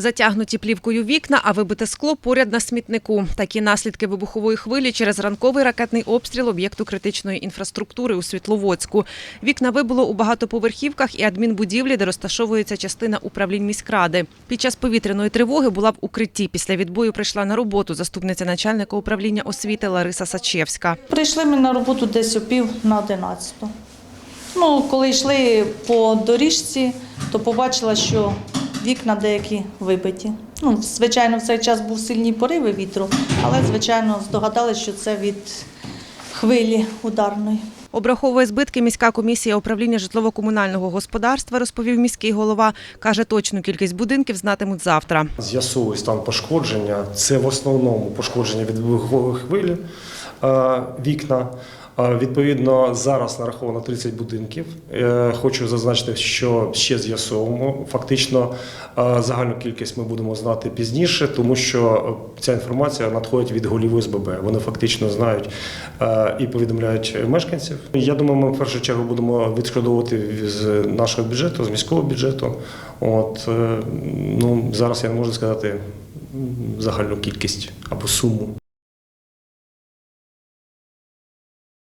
Затягнуті плівкою вікна, а вибите скло поряд на смітнику. Такі наслідки вибухової хвилі через ранковий ракетний обстріл об'єкту критичної інфраструктури у Світловодську. Вікна вибуло у багатоповерхівках і адмінбудівлі, де розташовується частина управлінь міськради. Під час повітряної тривоги була в укритті. Після відбою прийшла на роботу заступниця начальника управління освіти Лариса Сачевська. Прийшли ми на роботу десь о пів на одинадцяту. Ну, коли йшли по доріжці, то побачила, що вікна деякі вибиті. Ну, звичайно, в цей час був сильні пориви вітру, але, звичайно, здогадалися, що це від хвилі ударної. Обраховує збитки міська комісія управління житлово-комунального господарства, розповів міський голова. Каже, точну кількість будинків знатимуть завтра. З'ясовує стан пошкодження. Це в основному пошкодження від вибухової хвилі вікна. Е, Відповідно, зараз нараховано 30 будинків. Е, Хочу зазначити, що ще з'ясовуємо. Фактично, е, загальну кількість ми будемо знати пізніше, тому що е, ця інформація надходить від голів ОСББ. Вони фактично знають е, і повідомляють мешканців. Я думаю, ми в першу чергу будемо відшкодовувати з нашого бюджету, з міського бюджету. От е, ну зараз я не можу сказати загальну кількість або суму.